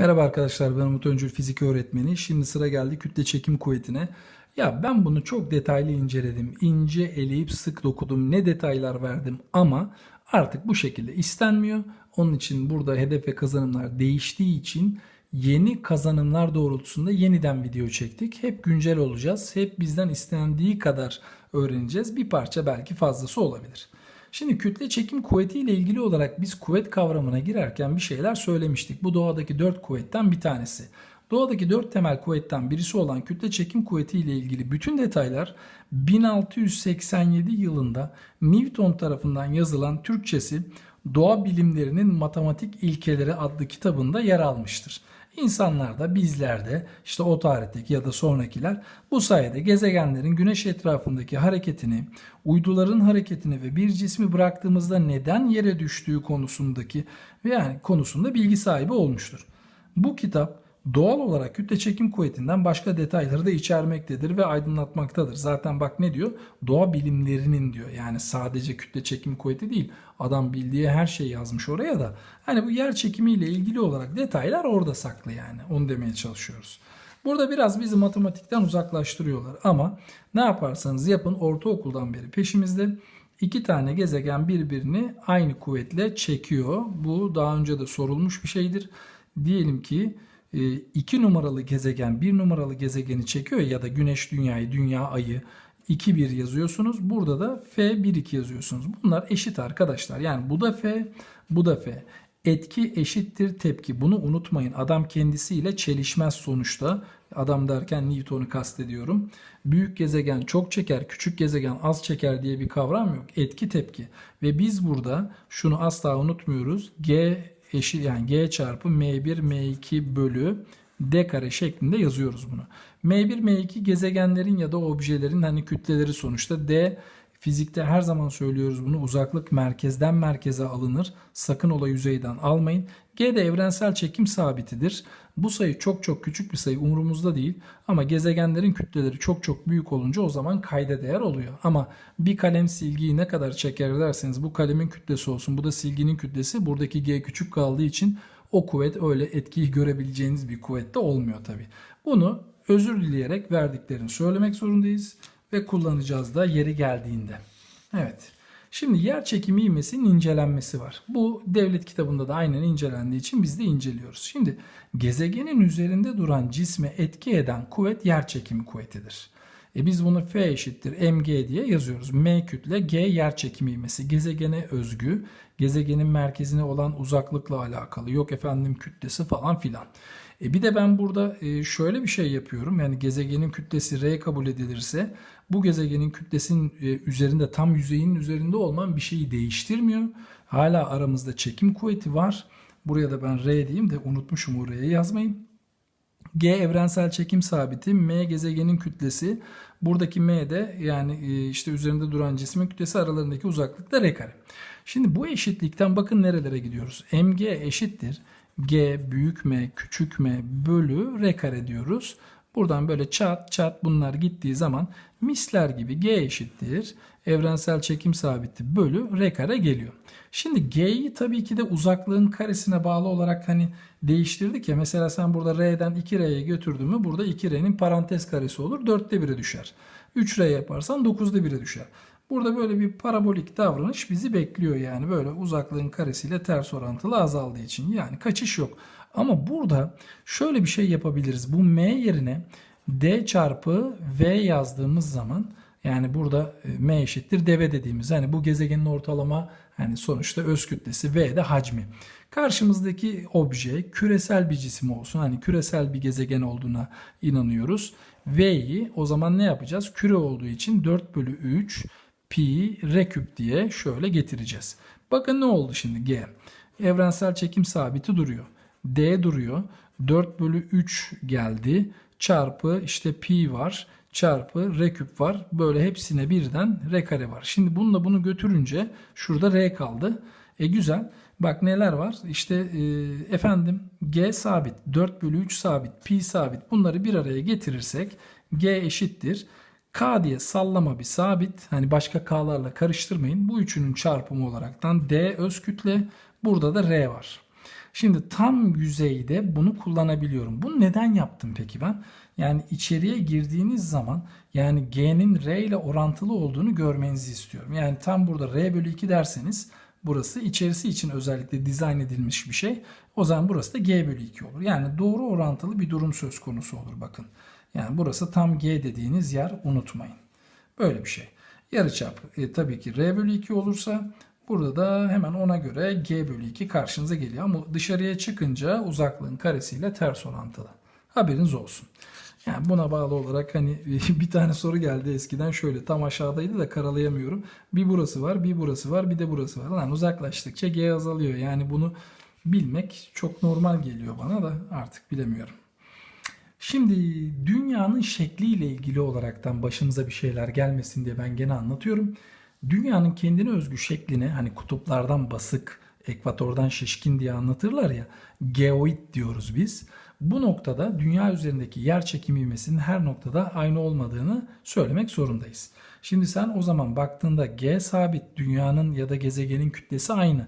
Merhaba arkadaşlar ben Umut Öncül fizik öğretmeni. Şimdi sıra geldi kütle çekim kuvvetine. Ya ben bunu çok detaylı inceledim. İnce eleyip sık dokudum. Ne detaylar verdim ama artık bu şekilde istenmiyor. Onun için burada hedef ve kazanımlar değiştiği için yeni kazanımlar doğrultusunda yeniden video çektik. Hep güncel olacağız. Hep bizden istendiği kadar öğreneceğiz. Bir parça belki fazlası olabilir. Şimdi kütle çekim kuvveti ile ilgili olarak biz kuvvet kavramına girerken bir şeyler söylemiştik. Bu doğadaki dört kuvvetten bir tanesi. Doğadaki dört temel kuvvetten birisi olan kütle çekim kuvveti ile ilgili bütün detaylar 1687 yılında Newton tarafından yazılan Türkçesi Doğa Bilimlerinin Matematik İlkeleri adlı kitabında yer almıştır. İnsanlar da bizler de işte o tarihteki ya da sonrakiler bu sayede gezegenlerin güneş etrafındaki hareketini, uyduların hareketini ve bir cismi bıraktığımızda neden yere düştüğü konusundaki yani konusunda bilgi sahibi olmuştur. Bu kitap doğal olarak kütle çekim kuvvetinden başka detayları da içermektedir ve aydınlatmaktadır. Zaten bak ne diyor? Doğa bilimlerinin diyor. Yani sadece kütle çekim kuvveti değil. Adam bildiği her şeyi yazmış oraya da. Hani bu yer çekimiyle ilgili olarak detaylar orada saklı yani. Onu demeye çalışıyoruz. Burada biraz bizi matematikten uzaklaştırıyorlar ama ne yaparsanız yapın ortaokuldan beri peşimizde iki tane gezegen birbirini aynı kuvvetle çekiyor. Bu daha önce de sorulmuş bir şeydir. Diyelim ki 2 numaralı gezegen 1 numaralı gezegeni çekiyor ya da güneş dünyayı, dünya ayı 2-1 yazıyorsunuz. Burada da F1-2 yazıyorsunuz. Bunlar eşit arkadaşlar. Yani bu da F, bu da F. Etki eşittir tepki. Bunu unutmayın. Adam kendisiyle çelişmez sonuçta. Adam derken Newton'u kastediyorum. Büyük gezegen çok çeker, küçük gezegen az çeker diye bir kavram yok. Etki tepki. Ve biz burada şunu asla unutmuyoruz. G eşit yani G çarpı M1 M2 bölü D kare şeklinde yazıyoruz bunu. M1 M2 gezegenlerin ya da objelerin hani kütleleri sonuçta D fizikte her zaman söylüyoruz bunu uzaklık merkezden merkeze alınır. Sakın ola yüzeyden almayın. G de evrensel çekim sabitidir. Bu sayı çok çok küçük bir sayı umurumuzda değil ama gezegenlerin kütleleri çok çok büyük olunca o zaman kayda değer oluyor. Ama bir kalem silgiyi ne kadar çeker derseniz bu kalemin kütlesi olsun bu da silginin kütlesi buradaki G küçük kaldığı için o kuvvet öyle etkiyi görebileceğiniz bir kuvvette olmuyor tabi. Bunu özür dileyerek verdiklerini söylemek zorundayız ve kullanacağız da yeri geldiğinde. Evet. Şimdi yer çekimi ivmesinin incelenmesi var. Bu devlet kitabında da aynen incelendiği için biz de inceliyoruz. Şimdi gezegenin üzerinde duran cisme etki eden kuvvet yer çekimi kuvvetidir. E biz bunu F eşittir mg diye yazıyoruz. M kütle G yer çekimi ivmesi. Gezegene özgü, gezegenin merkezine olan uzaklıkla alakalı. Yok efendim kütlesi falan filan. E bir de ben burada e, şöyle bir şey yapıyorum. Yani gezegenin kütlesi R kabul edilirse bu gezegenin kütlesinin e, üzerinde tam yüzeyinin üzerinde olman bir şeyi değiştirmiyor. Hala aramızda çekim kuvveti var. Buraya da ben R diyeyim de unutmuşum oraya yazmayın. G evrensel çekim sabiti, M gezegenin kütlesi. Buradaki M de yani e, işte üzerinde duran cismin kütlesi aralarındaki uzaklık da R kare. Şimdi bu eşitlikten bakın nerelere gidiyoruz. Mg eşittir. G büyük M küçük M bölü R kare diyoruz. Buradan böyle çat çat bunlar gittiği zaman misler gibi G eşittir. Evrensel çekim sabiti bölü R kare geliyor. Şimdi G'yi tabii ki de uzaklığın karesine bağlı olarak hani değiştirdik ya. Mesela sen burada R'den 2R'ye götürdün mü burada 2R'nin parantez karesi olur. 4'te 1'e düşer. 3R yaparsan 9'da 1'e düşer. Burada böyle bir parabolik davranış bizi bekliyor yani böyle uzaklığın karesiyle ters orantılı azaldığı için yani kaçış yok. Ama burada şöyle bir şey yapabiliriz. Bu m yerine d çarpı v yazdığımız zaman yani burada e, m eşittir dv dediğimiz hani bu gezegenin ortalama yani sonuçta öz kütlesi v de hacmi. Karşımızdaki obje küresel bir cisim olsun. Hani küresel bir gezegen olduğuna inanıyoruz. V'yi o zaman ne yapacağız? Küre olduğu için 4 bölü 3 pi r küp diye şöyle getireceğiz. Bakın ne oldu şimdi G. Evrensel çekim sabiti duruyor. D duruyor. 4 bölü 3 geldi. Çarpı işte pi var. Çarpı r küp var. Böyle hepsine birden r kare var. Şimdi bununla bunu götürünce şurada r kaldı. E güzel. Bak neler var? İşte e, efendim g sabit, 4 bölü 3 sabit, pi sabit. Bunları bir araya getirirsek g eşittir. K diye sallama bir sabit. Hani başka K'larla karıştırmayın. Bu üçünün çarpımı olaraktan D öz kütle. Burada da R var. Şimdi tam yüzeyde bunu kullanabiliyorum. Bunu neden yaptım peki ben? Yani içeriye girdiğiniz zaman yani G'nin R ile orantılı olduğunu görmenizi istiyorum. Yani tam burada R bölü 2 derseniz burası içerisi için özellikle dizayn edilmiş bir şey. O zaman burası da G bölü 2 olur. Yani doğru orantılı bir durum söz konusu olur bakın. Yani burası tam G dediğiniz yer unutmayın. Böyle bir şey. Yarıçap e, tabii ki R bölü 2 olursa burada da hemen ona göre G bölü 2 karşınıza geliyor. Ama dışarıya çıkınca uzaklığın karesiyle ters orantılı. Haberiniz olsun. Yani buna bağlı olarak hani bir tane soru geldi eskiden şöyle tam aşağıdaydı da karalayamıyorum. Bir burası var, bir burası var, bir de burası var. Lan uzaklaştıkça G azalıyor. Yani bunu bilmek çok normal geliyor bana da artık bilemiyorum. Şimdi dünyanın şekliyle ilgili olaraktan başımıza bir şeyler gelmesin diye ben gene anlatıyorum. Dünyanın kendine özgü şekline hani kutuplardan basık, ekvatordan şişkin diye anlatırlar ya geoid diyoruz biz. Bu noktada dünya üzerindeki yer çekim ivmesinin her noktada aynı olmadığını söylemek zorundayız. Şimdi sen o zaman baktığında G sabit dünyanın ya da gezegenin kütlesi aynı.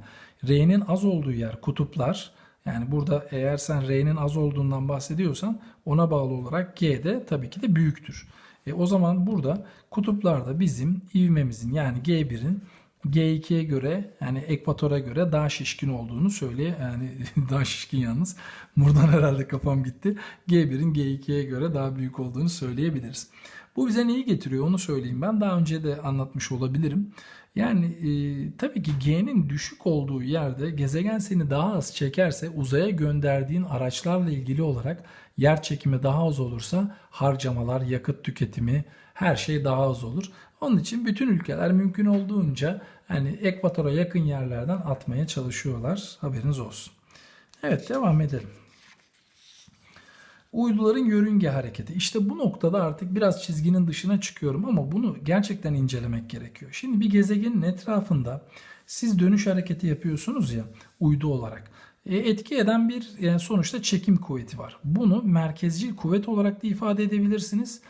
R'nin az olduğu yer kutuplar. Yani burada eğer sen R'nin az olduğundan bahsediyorsan ona bağlı olarak G de tabii ki de büyüktür. E o zaman burada kutuplarda bizim ivmemizin yani G1'in G2'ye göre yani ekvatora göre daha şişkin olduğunu söyleye yani daha şişkin yalnız buradan herhalde kafam gitti. G1'in G2'ye göre daha büyük olduğunu söyleyebiliriz. Bu bize neyi getiriyor onu söyleyeyim ben. Daha önce de anlatmış olabilirim. Yani e, tabii ki G'nin düşük olduğu yerde gezegen seni daha az çekerse uzaya gönderdiğin araçlarla ilgili olarak yer çekimi daha az olursa harcamalar, yakıt tüketimi her şey daha az olur. Onun için bütün ülkeler mümkün olduğunca hani ekvatora yakın yerlerden atmaya çalışıyorlar. Haberiniz olsun. Evet devam edelim. Uyduların yörünge hareketi. İşte bu noktada artık biraz çizginin dışına çıkıyorum ama bunu gerçekten incelemek gerekiyor. Şimdi bir gezegenin etrafında siz dönüş hareketi yapıyorsunuz ya uydu olarak. E, etki eden bir yani sonuçta çekim kuvveti var. Bunu merkezcil kuvvet olarak da ifade edebilirsiniz.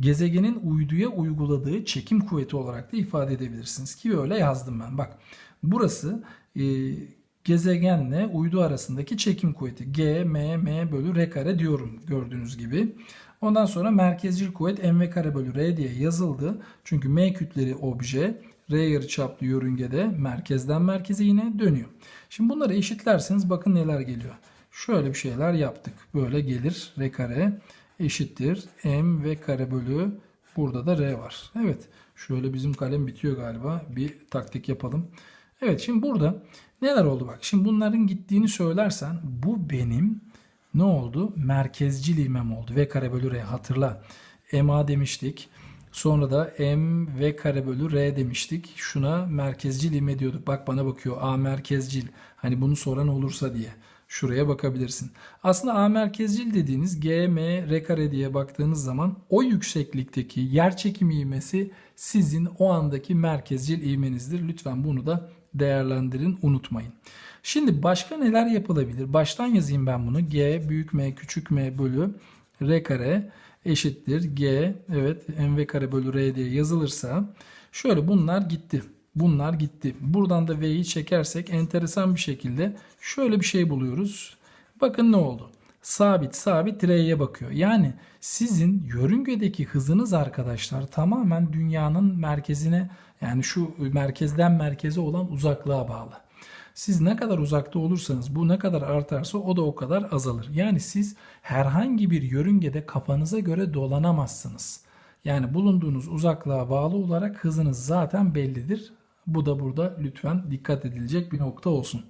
Gezegenin uyduya uyguladığı çekim kuvveti olarak da ifade edebilirsiniz. Ki öyle yazdım ben. Bak burası e, gezegenle uydu arasındaki çekim kuvveti. G, M, M bölü R kare diyorum gördüğünüz gibi. Ondan sonra merkezcil kuvvet M kare bölü R diye yazıldı. Çünkü M kütleli obje R yarıçaplı yörüngede merkezden merkeze yine dönüyor. Şimdi bunları eşitlerseniz bakın neler geliyor. Şöyle bir şeyler yaptık. Böyle gelir R kare eşittir M V kare bölü burada da R var. Evet şöyle bizim kalem bitiyor galiba. Bir taktik yapalım. Evet şimdi burada neler oldu bak. Şimdi bunların gittiğini söylersen bu benim ne oldu? Merkezcil ivmem oldu. V kare bölü R hatırla. MA demiştik. Sonra da M V kare bölü R demiştik. Şuna merkezcil ivme diyorduk. Bak bana bakıyor. A merkezcil. Hani bunu soran olursa diye. Şuraya bakabilirsin. Aslında A merkezcil dediğiniz G, M, R kare diye baktığınız zaman o yükseklikteki yer çekimi ivmesi sizin o andaki merkezcil ivmenizdir. Lütfen bunu da değerlendirin unutmayın. Şimdi başka neler yapılabilir? Baştan yazayım ben bunu. G büyük M küçük M bölü R kare eşittir. G evet mv kare bölü R diye yazılırsa şöyle bunlar gitti. Bunlar gitti. Buradan da V'yi çekersek enteresan bir şekilde şöyle bir şey buluyoruz. Bakın ne oldu? Sabit sabit R'ye bakıyor. Yani sizin yörüngedeki hızınız arkadaşlar tamamen dünyanın merkezine yani şu merkezden merkeze olan uzaklığa bağlı. Siz ne kadar uzakta olursanız bu ne kadar artarsa o da o kadar azalır. Yani siz herhangi bir yörüngede kafanıza göre dolanamazsınız. Yani bulunduğunuz uzaklığa bağlı olarak hızınız zaten bellidir. Bu da burada lütfen dikkat edilecek bir nokta olsun.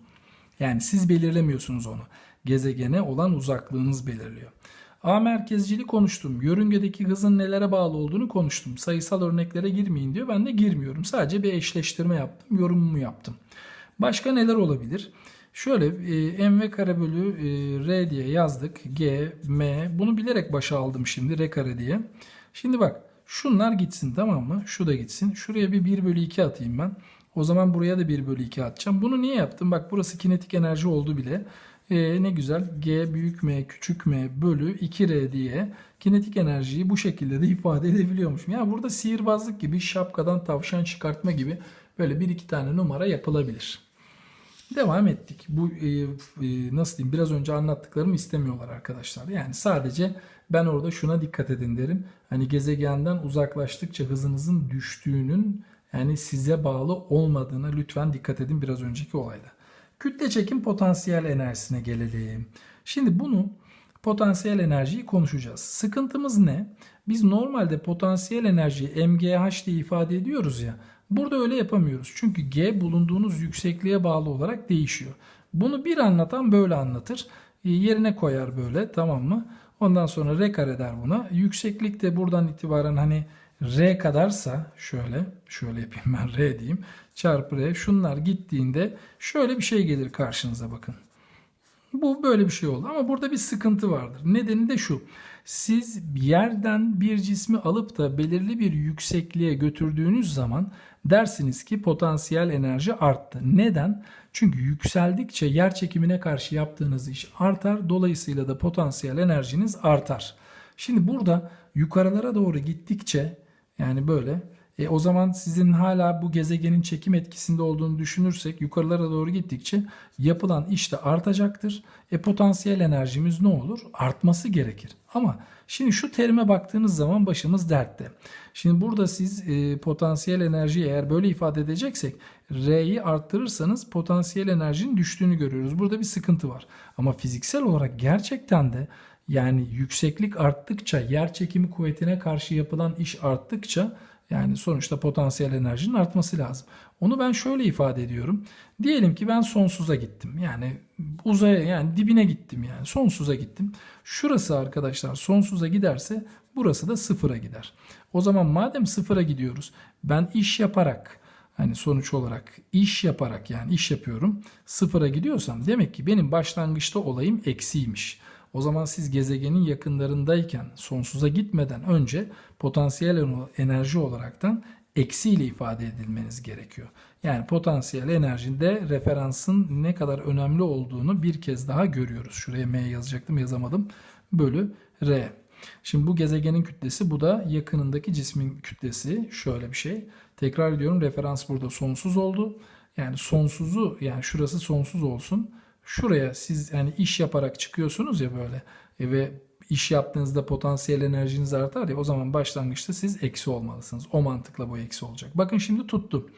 Yani siz belirlemiyorsunuz onu. Gezegene olan uzaklığınız belirliyor. A merkezcili konuştum. Yörüngedeki hızın nelere bağlı olduğunu konuştum. Sayısal örneklere girmeyin diyor. Ben de girmiyorum. Sadece bir eşleştirme yaptım. Yorumumu yaptım. Başka neler olabilir? Şöyle e, m kare bölü e, r diye yazdık. G, m. Bunu bilerek başa aldım şimdi r kare diye. Şimdi bak şunlar gitsin tamam mı? Şu da gitsin. Şuraya bir 1 bölü 2 atayım ben. O zaman buraya da 1 bölü 2 atacağım. Bunu niye yaptım? Bak burası kinetik enerji oldu bile. E, ne güzel. G büyük M küçük M bölü 2R diye kinetik enerjiyi bu şekilde de ifade edebiliyormuşum. Ya burada sihirbazlık gibi şapkadan tavşan çıkartma gibi böyle bir iki tane numara yapılabilir. Devam ettik. Bu e, e, nasıl diyeyim biraz önce anlattıklarımı istemiyorlar arkadaşlar. Yani sadece ben orada şuna dikkat edin derim. Hani gezegenden uzaklaştıkça hızınızın düştüğünün yani size bağlı olmadığına lütfen dikkat edin biraz önceki olayda. Kütle çekim potansiyel enerjisine gelelim. Şimdi bunu potansiyel enerjiyi konuşacağız. Sıkıntımız ne? Biz normalde potansiyel enerjiyi MGH diye ifade ediyoruz ya. Burada öyle yapamıyoruz. Çünkü G bulunduğunuz yüksekliğe bağlı olarak değişiyor. Bunu bir anlatan böyle anlatır. E, Yerine koyar böyle tamam mı? Ondan sonra R kare der buna. Yükseklik de buradan itibaren hani R kadarsa şöyle şöyle yapayım ben R diyeyim. Çarpı R şunlar gittiğinde şöyle bir şey gelir karşınıza bakın. Bu böyle bir şey oldu ama burada bir sıkıntı vardır. Nedeni de şu. Siz yerden bir cismi alıp da belirli bir yüksekliğe götürdüğünüz zaman dersiniz ki potansiyel enerji arttı. Neden? Çünkü yükseldikçe yer çekimine karşı yaptığınız iş artar. Dolayısıyla da potansiyel enerjiniz artar. Şimdi burada yukarılara doğru gittikçe yani böyle e, o zaman sizin hala bu gezegenin çekim etkisinde olduğunu düşünürsek yukarılara doğru gittikçe yapılan iş de artacaktır. E potansiyel enerjimiz ne olur? Artması gerekir. Ama şimdi şu terime baktığınız zaman başımız dertte. Şimdi burada siz e, potansiyel enerjiyi eğer böyle ifade edeceksek R'yi arttırırsanız potansiyel enerjinin düştüğünü görüyoruz. Burada bir sıkıntı var. Ama fiziksel olarak gerçekten de yani yükseklik arttıkça yer çekimi kuvvetine karşı yapılan iş arttıkça yani sonuçta potansiyel enerjinin artması lazım. Onu ben şöyle ifade ediyorum. Diyelim ki ben sonsuza gittim. Yani uzaya yani dibine gittim yani sonsuza gittim. Şurası arkadaşlar sonsuza giderse burası da sıfıra gider. O zaman madem sıfıra gidiyoruz ben iş yaparak hani sonuç olarak iş yaparak yani iş yapıyorum sıfıra gidiyorsam demek ki benim başlangıçta olayım eksiymiş. O zaman siz gezegenin yakınlarındayken sonsuza gitmeden önce potansiyel enerji olaraktan eksiyle ifade edilmeniz gerekiyor. Yani potansiyel enerjinde referansın ne kadar önemli olduğunu bir kez daha görüyoruz. Şuraya M yazacaktım yazamadım. Bölü R. Şimdi bu gezegenin kütlesi bu da yakınındaki cismin kütlesi. Şöyle bir şey. Tekrar ediyorum referans burada sonsuz oldu. Yani sonsuzu yani şurası sonsuz olsun. Şuraya siz yani iş yaparak çıkıyorsunuz ya böyle e, ve iş yaptığınızda potansiyel enerjiniz artar ya o zaman başlangıçta siz eksi olmalısınız. O mantıkla bu eksi olacak. Bakın şimdi tuttu.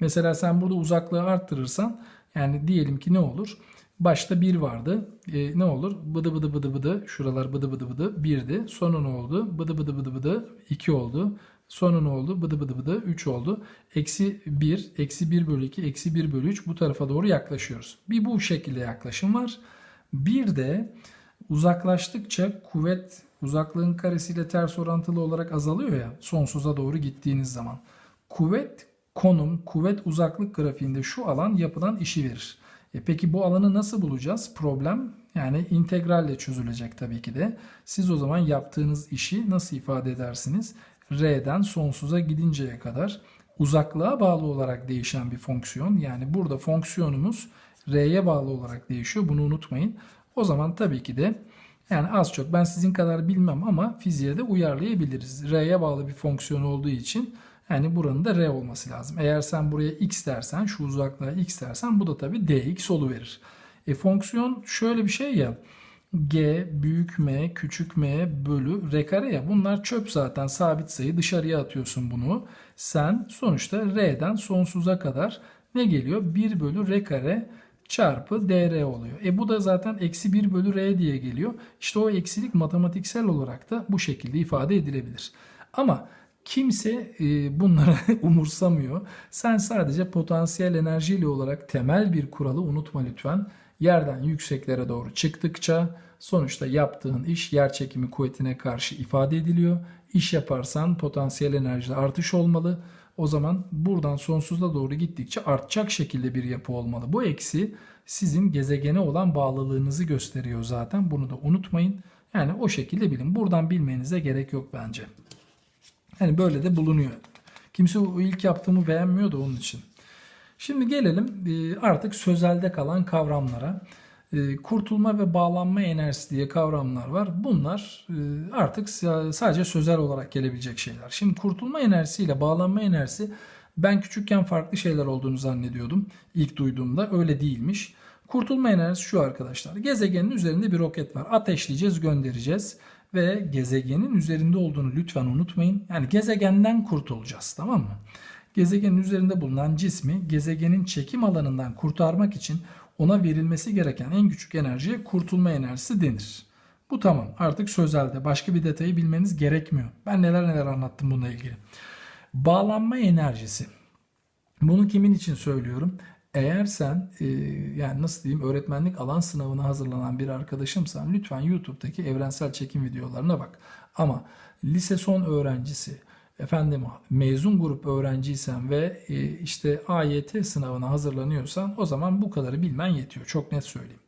Mesela sen burada uzaklığı arttırırsan yani diyelim ki ne olur? Başta 1 vardı. E, ne olur? Bıdı bıdı bıdı bıdı. Şuralar bıdı bıdı bıdı 1'di. Sonra ne oldu? Bıdı bıdı bıdı bıdı 2 oldu. Sonra ne oldu? Bıdı bıdı bıdı 3 oldu. Eksi 1, eksi 1 bölü 2, eksi 1 bölü 3 bu tarafa doğru yaklaşıyoruz. Bir bu şekilde yaklaşım var. Bir de uzaklaştıkça kuvvet uzaklığın karesiyle ters orantılı olarak azalıyor ya sonsuza doğru gittiğiniz zaman. Kuvvet konum, kuvvet uzaklık grafiğinde şu alan yapılan işi verir. E peki bu alanı nasıl bulacağız? Problem yani integralle çözülecek tabii ki de. Siz o zaman yaptığınız işi nasıl ifade edersiniz? R'den sonsuza gidinceye kadar uzaklığa bağlı olarak değişen bir fonksiyon. Yani burada fonksiyonumuz R'ye bağlı olarak değişiyor. Bunu unutmayın. O zaman tabii ki de yani az çok ben sizin kadar bilmem ama fiziğe de uyarlayabiliriz. R'ye bağlı bir fonksiyon olduğu için yani buranın da R olması lazım. Eğer sen buraya x dersen şu uzaklığa x dersen bu da tabii dx verir. E fonksiyon şöyle bir şey ya g büyük m küçük m bölü r kare ya bunlar çöp zaten sabit sayı dışarıya atıyorsun bunu. Sen sonuçta r'den sonsuza kadar ne geliyor? 1 bölü r kare çarpı dr oluyor. E bu da zaten eksi 1 bölü r diye geliyor. İşte o eksilik matematiksel olarak da bu şekilde ifade edilebilir. Ama kimse e, bunları umursamıyor. Sen sadece potansiyel enerjiyle olarak temel bir kuralı unutma lütfen. Yerden yükseklere doğru çıktıkça sonuçta yaptığın iş yer çekimi kuvvetine karşı ifade ediliyor. İş yaparsan potansiyel enerjide artış olmalı. O zaman buradan sonsuza doğru gittikçe artacak şekilde bir yapı olmalı. Bu eksi sizin gezegene olan bağlılığınızı gösteriyor zaten. Bunu da unutmayın. Yani o şekilde bilin. Buradan bilmenize gerek yok bence. Yani böyle de bulunuyor. Kimse o ilk yaptığımı beğenmiyor da onun için. Şimdi gelelim e, artık sözelde kalan kavramlara. E, kurtulma ve bağlanma enerjisi diye kavramlar var. Bunlar e, artık sadece sözel olarak gelebilecek şeyler. Şimdi kurtulma enerjisi ile bağlanma enerjisi Ben küçükken farklı şeyler olduğunu zannediyordum. İlk duyduğumda öyle değilmiş. Kurtulma enerjisi şu arkadaşlar. Gezegenin üzerinde bir roket var. Ateşleyeceğiz, göndereceğiz ve gezegenin üzerinde olduğunu lütfen unutmayın. Yani gezegenden kurtulacağız tamam mı? Gezegenin üzerinde bulunan cismi gezegenin çekim alanından kurtarmak için ona verilmesi gereken en küçük enerjiye kurtulma enerjisi denir. Bu tamam. Artık sözelde başka bir detayı bilmeniz gerekmiyor. Ben neler neler anlattım bununla ilgili. Bağlanma enerjisi. Bunu kimin için söylüyorum? Eğer sen e, yani nasıl diyeyim öğretmenlik alan sınavına hazırlanan bir arkadaşımsan lütfen YouTube'daki evrensel çekim videolarına bak. Ama lise son öğrencisi, efendim mezun grup öğrenciysen ve e, işte AYT sınavına hazırlanıyorsan o zaman bu kadarı bilmen yetiyor. Çok net söyleyeyim.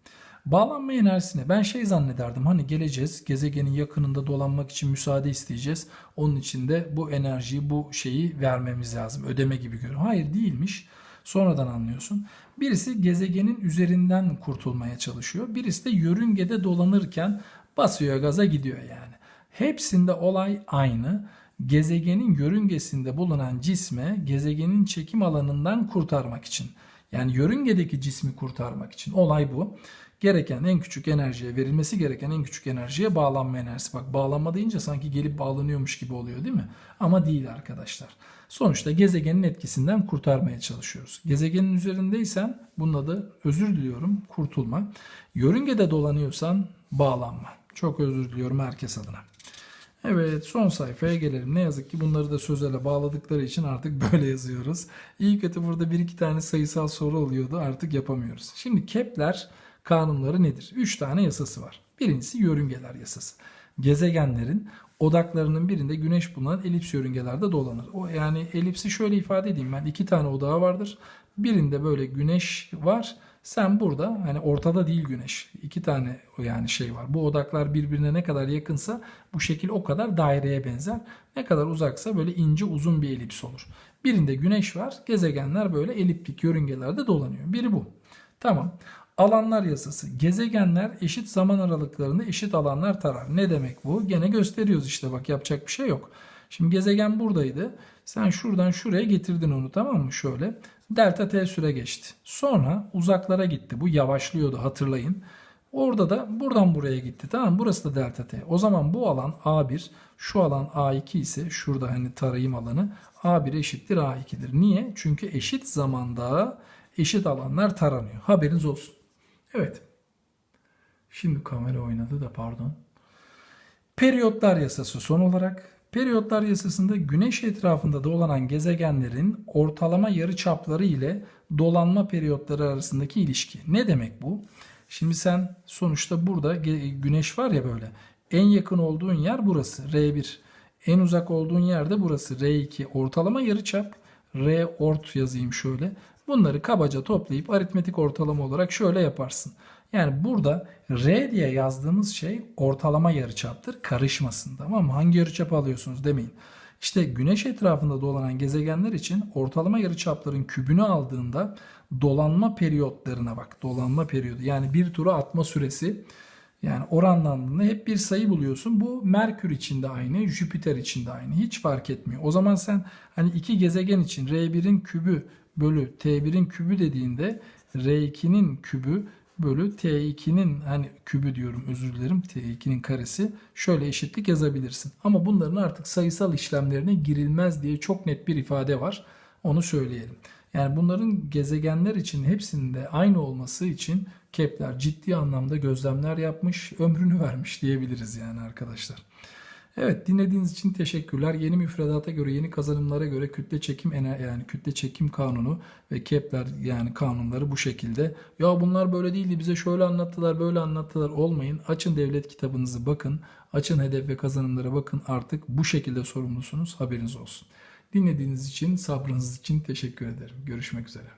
Bağlanma enerjisine ben şey zannederdim hani geleceğiz gezegenin yakınında dolanmak için müsaade isteyeceğiz. Onun için de bu enerjiyi bu şeyi vermemiz lazım ödeme gibi görünüyor. Hayır değilmiş sonradan anlıyorsun. Birisi gezegenin üzerinden kurtulmaya çalışıyor. Birisi de yörüngede dolanırken basıyor gaza gidiyor yani. Hepsinde olay aynı. Gezegenin yörüngesinde bulunan cisme gezegenin çekim alanından kurtarmak için. Yani yörüngedeki cismi kurtarmak için olay bu. Gereken en küçük enerjiye verilmesi gereken en küçük enerjiye bağlanma enerjisi. Bak bağlanma deyince sanki gelip bağlanıyormuş gibi oluyor değil mi? Ama değil arkadaşlar. Sonuçta gezegenin etkisinden kurtarmaya çalışıyoruz. Gezegenin üzerindeysen bunun adı özür diliyorum kurtulma. Yörüngede dolanıyorsan bağlanma. Çok özür diliyorum herkes adına. Evet son sayfaya gelelim. Ne yazık ki bunları da sözele bağladıkları için artık böyle yazıyoruz. İyi kötü burada bir iki tane sayısal soru oluyordu artık yapamıyoruz. Şimdi Kepler kanunları nedir? Üç tane yasası var. Birincisi yörüngeler yasası. Gezegenlerin odaklarının birinde güneş bulunan elips yörüngelerde dolanır. O yani elipsi şöyle ifade edeyim ben iki tane odağı vardır. Birinde böyle güneş var. Sen burada hani ortada değil güneş. iki tane yani şey var. Bu odaklar birbirine ne kadar yakınsa bu şekil o kadar daireye benzer. Ne kadar uzaksa böyle ince uzun bir elips olur. Birinde güneş var. Gezegenler böyle eliptik yörüngelerde dolanıyor. Biri bu. Tamam. Alanlar yasası. Gezegenler eşit zaman aralıklarında eşit alanlar tarar. Ne demek bu? Gene gösteriyoruz işte bak yapacak bir şey yok. Şimdi gezegen buradaydı. Sen şuradan şuraya getirdin onu tamam mı? Şöyle. Delta T süre geçti. Sonra uzaklara gitti. Bu yavaşlıyordu hatırlayın. Orada da buradan buraya gitti. Tamam Burası da delta T. O zaman bu alan A1, şu alan A2 ise şurada hani tarayım alanı A1 eşittir A2'dir. Niye? Çünkü eşit zamanda eşit alanlar taranıyor. Haberiniz olsun. Evet. Şimdi kamera oynadı da pardon. Periyotlar yasası son olarak. Periyotlar yasasında güneş etrafında dolanan gezegenlerin ortalama yarı çapları ile dolanma periyotları arasındaki ilişki. Ne demek bu? Şimdi sen sonuçta burada güneş var ya böyle. En yakın olduğun yer burası R1. En uzak olduğun yer de burası R2. Ortalama yarıçap R ort yazayım şöyle. Bunları kabaca toplayıp aritmetik ortalama olarak şöyle yaparsın. Yani burada R diye yazdığımız şey ortalama yarıçaptır. Karışmasın tamam mı? Hangi yarıçap alıyorsunuz demeyin. İşte güneş etrafında dolanan gezegenler için ortalama yarıçapların kübünü aldığında dolanma periyotlarına bak. Dolanma periyodu yani bir tura atma süresi yani oranlandığında hep bir sayı buluyorsun. Bu Merkür için de aynı, Jüpiter için de aynı. Hiç fark etmiyor. O zaman sen hani iki gezegen için R1'in kübü bölü T1'in kübü dediğinde R2'nin kübü bölü T2'nin hani kübü diyorum özür dilerim T2'nin karesi şöyle eşitlik yazabilirsin. Ama bunların artık sayısal işlemlerine girilmez diye çok net bir ifade var. Onu söyleyelim. Yani bunların gezegenler için hepsinde aynı olması için Kepler ciddi anlamda gözlemler yapmış, ömrünü vermiş diyebiliriz yani arkadaşlar. Evet dinlediğiniz için teşekkürler. Yeni müfredata göre, yeni kazanımlara göre kütle çekim yani kütle çekim kanunu ve Kepler yani kanunları bu şekilde. Ya bunlar böyle değildi. Bize şöyle anlattılar, böyle anlattılar. Olmayın. Açın devlet kitabınızı bakın. Açın hedef ve kazanımlara bakın. Artık bu şekilde sorumlusunuz. Haberiniz olsun. Dinlediğiniz için, sabrınız için teşekkür ederim. Görüşmek üzere.